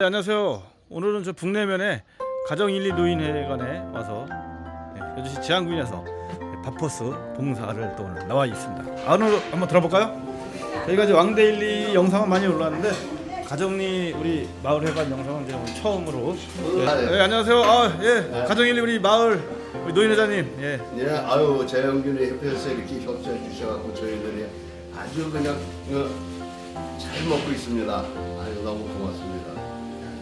네, 안녕하세요. 오늘은 저 북내면에 가정 1, 2 노인회관에 와서 네, 여주시 지안군에서 바퍼스 봉사를 또 오늘 나와 있습니다. 아, 오늘 한번 들어볼까요? 저희가 이제 왕대 1, 2 영상은 많이 올라왔는데 가정리 우리 마을 회관 영상은 이제 오늘 처음으로 네, 네, 안녕하세요. 아, 예. 가정 1, 2 우리 마을 우리 노인 회장님. 예. 예, 아유 재영균의 협회에서 이렇게 협조해 주셔갖고 저희들이 아주 그냥 어, 잘 먹고 있습니다. 아유 너무 고맙습니다.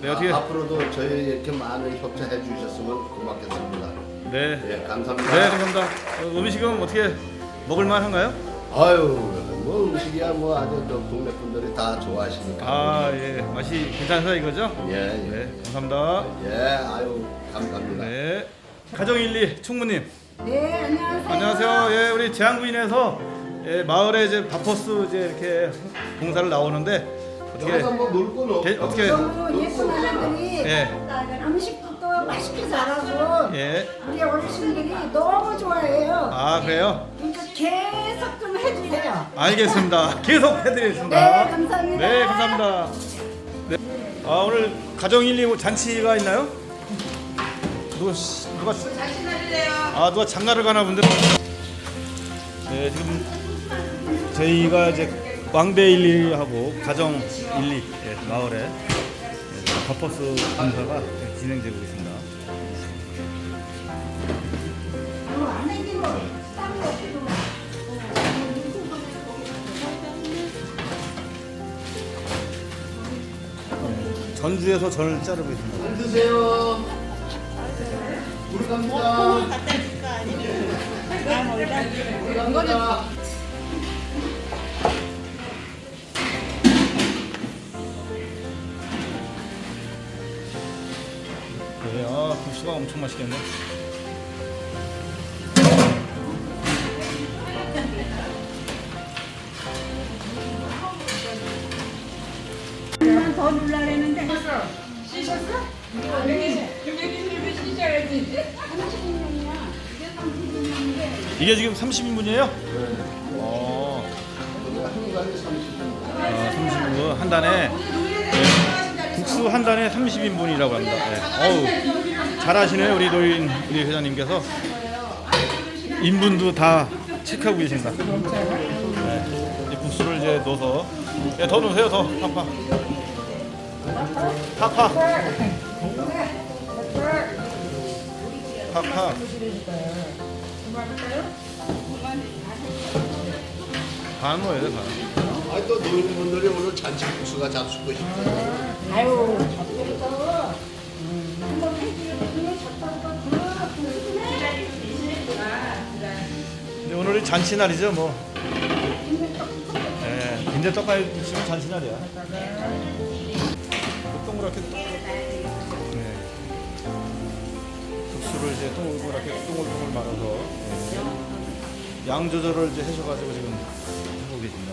네, 어떻게 아, 앞으로도 저희 이렇게 많은 협조해 주셨으면 고맙겠습니다. 네. 예, 감사합니다. 네, 감사합니다. 어, 음식은 어떻게 먹을 만 한가요? 아유, 뭐 음식이야 뭐 아주 저 동네 분들이 다 좋아하시니까. 아, 예. 맛이 괜찮다 이거죠? 예, 예, 네, 감사합니다. 예, 아유 감사합니다. 네. 가정 1, 2 충무님. 네, 안녕하세요. 안녕하세요. 예, 우리 제안구인에서 예, 마을에 이제 바퍼스 이제 이렇게 봉사를 나오는데 어떻게 여기서 뭐 놀고 게- 어떻게 너무 예쁜 아이들이 예. 음식도 또 맛있게 잘하고 예. 우리 어르신들이 너무 좋아해요. 아, 그래요? 그러니까 계속 좀 해주세요. 알겠습니다. 계속 해드리겠습니다. 네, 감사합니다. 네, 감사합니다. 네. 아, 오늘 가정 1, 2 잔치가 있나요? 누가 씨- 누가 아, 누가 장가를 가나 본데. 네, 지금 저희가 이제 왕대 1, 2하고 가정 1, 2 예, 마을에 예, 바퍼스 봉사가 진행되고 있습니다. 전주에서 전을 자르고 있습니다. 드세요. 우리 갑니다. 우리 갑니다. 네, 아, 국수가 엄청 맛있겠네. 더 놀라려는데. 이게 지금 30인분이에요? 어. 아, 30인분 한 단에. 네, 국수 한 단에 30인분이라고 합니다. 네. 어우, 잘하시네요 우리 노인 우리 회장님께서 인분도 다 체크하고 계신다. 네. 이 국수를 이제 넣어서 예, 더 넣으세요 더 팍팍 팍팍 팍팍 반 넣어야 돼 반. 아니 또 노인분들이 오늘 잔치 국수가 잡수고 싶어요. 아유 근데 오늘이 잔치날이죠 뭐. 예, 빈대 떡갈비 지금 잔치날이야. 동그랗게 네. 국수를 이제 동그랗게 동글동글 말아서 예. 양 조절을 이제 해셔가지고 지금 하고 계십니다.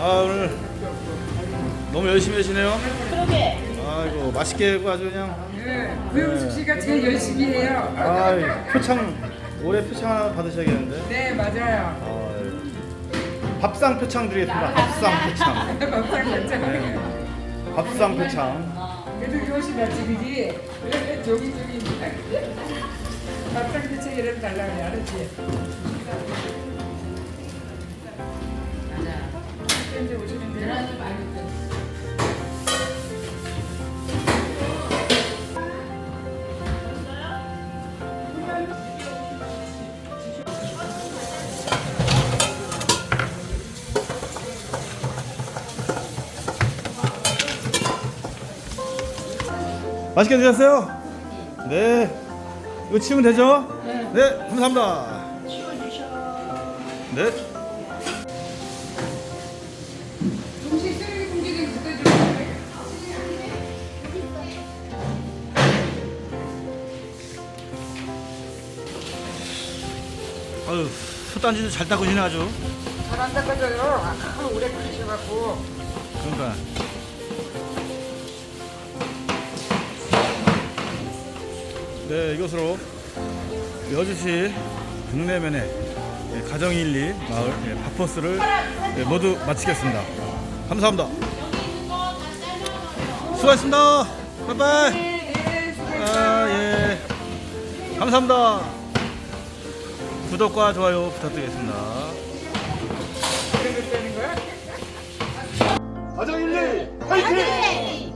아 오늘 너무 열심히 하시네요. 그러게. 아이고 맛있게 하고 아주 그냥. 네, 구영숙 씨가 제일 열심히 해요. 아 표창 올해 표창 하나 받으셔야겠는데. 네 맞아요. 아, 밥상 표창 드리겠습니다. 밥상 표창. 밥상 괜찮아요. 밥상 표창. 그래도 이것이 그지? 저기 저기 밥상 대체 이름 달라고 해 알았지? 언제든지 오시면 돼요. 맛있게 드셨어요? 네. 이거 치우면 되죠? 네. 네 감사합니다. 치워주셔. 네. 아유, 숯단지도 잘 닦으시네 아주. 잘 안 닦아져요. 아, 오래 끓이셔갖고. 그러니까. 네, 이것으로 여주시 북내면의 예, 가정일리 마을 예, 바포스를 예, 모두 마치겠습니다. 감사합니다. 수고하셨습니다. 수고했어요. 아, 예. 감사합니다. 구독과 좋아요 부탁드리겠습니다. 되는 거야? 가정일리 화이팅!